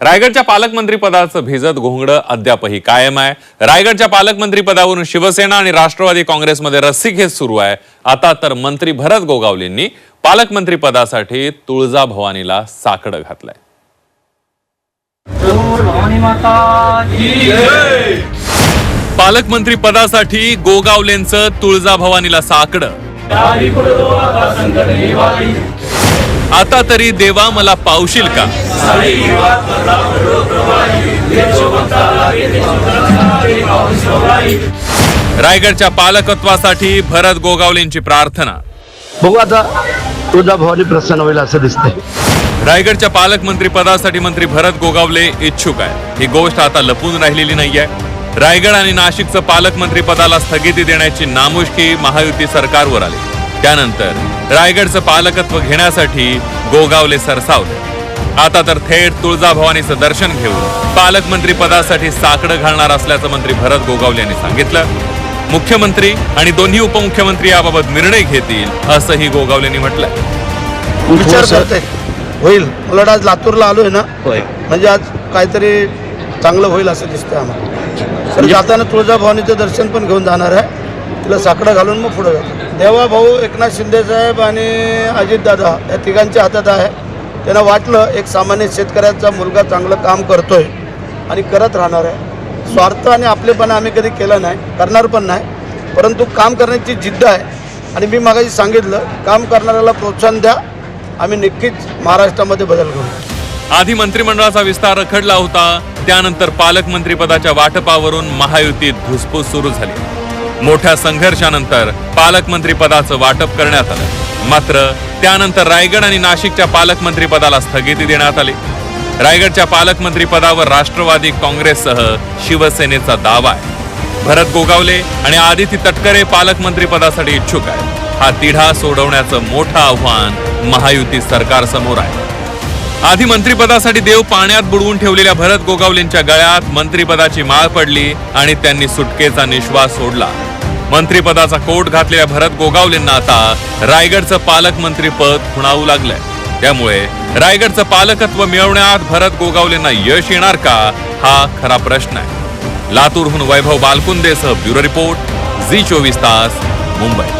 रायगडच्या पालकमंत्रीपदाचं भिजत घोंगडं अद्यापही कायम आहे. रायगडच्या पालकमंत्रीपदावरून शिवसेना आणि राष्ट्रवादी काँग्रेसमध्ये रस्सीखेच सुरू आहे. आता तर मंत्री भरत गोगावलेंनी पालकमंत्रीपदासाठी तुळजाभवानीला साकडं घातलंय. पालकमंत्री पदासाठी गोगावलेंचं तुळजाभवानीला साकडं. आता तरी देवा मला पावशील का? रायगडच्या पालकत्वासाठी भरत गोगावलेंची प्रार्थना. बघू आता तुझा भवानी प्रसन्न होईल असं दिसतंय. रायगडच्या पालकमंत्री पदासाठी मंत्री भरत गोगावले इच्छुक आहे ही गोष्ट आता लपून राहिलेली नाहीये. रायगड आणि नाशिकचं पालकमंत्री पदाला स्थगिती देण्याची नामुष्की महायुती सरकारवर आली. त्यानंतर रायगडचं पालकत्व घेण्यासाठी गोगावले सरसावले. आता तर थेट तुळजाभवानीचं दर्शन घेऊन पालकमंत्री पदासाठी साकडं घालणार असल्याचं मंत्री भरत गोगावले यांनी सांगितलं. मुख्यमंत्री आणि दोन्ही उपमुख्यमंत्री याबाबत निर्णय घेतील असंही गोगावलेंनी म्हटलंय. विचार करते. होईल. वाटतं आज लातूरला आलोय ना. म्हणजे आज काहीतरी चांगलं होईल असं दिसतंय आम्हाला. तर जाताना तुळजाभवानीचं दर्शन पण घेऊन जाणार आहे. तिला साकडं घालून मग पुढे जातो. देवा भाऊ एकनाथ शिंदेसाहेब आणि अजितदादा या तिघांच्या हातात आहे. त्यांना वाटलं एक सामान्य शेतकऱ्याचा मुलगा चांगलं काम करतोय आणि करत राहणार आहे. स्वार्थ आणि आपलेपणा आम्ही कधी केलं नाही करणार पण नाही. परंतु काम करण्याची जिद्द आहे. आणि मी मागाशी सांगितलं काम करणाऱ्याला प्रोत्साहन द्या. आम्ही नक्कीच महाराष्ट्रामध्ये बदल करू आधी मंत्रिमंडळाचा विस्तार रखडला होता. त्यानंतर पालकमंत्रीपदाच्या वाटपावरून महायुतीत घुसपूस सुरू झाली. मोठ्या संघर्षानंतर पालकमंत्रीपदाचं वाटप करण्यात आलं. मात्र त्यानंतर रायगड आणि नाशिकच्या पालकमंत्रीपदाला स्थगिती देण्यात आली. रायगडच्या पालकमंत्रीपदावर राष्ट्रवादी काँग्रेससह शिवसेनेचा दावा आहे. भरत गोगावले आणि आदिती तटकरे पालकमंत्रीपदासाठी इच्छुक आहेत. हा तिढा सोडवण्याचं मोठं आव्हान महायुती सरकारसमोर आहे. आधी मंत्रिपदासाठी देव पाण्यात बुडवून ठेवलेल्या भरत गोगावलेंच्या गळ्यात मंत्रिपदाची माळ पडली आणि त्यांनी सुटकेचा निश्वास सोडला. मंत्रिपदाचा कोट घातलेल्या भरत गोगावलेंना आता रायगडचं पालकमंत्री पद खुणावू लागलंय. त्यामुळे रायगडचं पालकत्व मिळवण्यात भरत गोगावलेंना यश येणार का हा खरा प्रश्न आहे. लातूरहून वैभव बालकुंदेसह ब्युरो रिपोर्ट झी चोवीस तास मुंबई.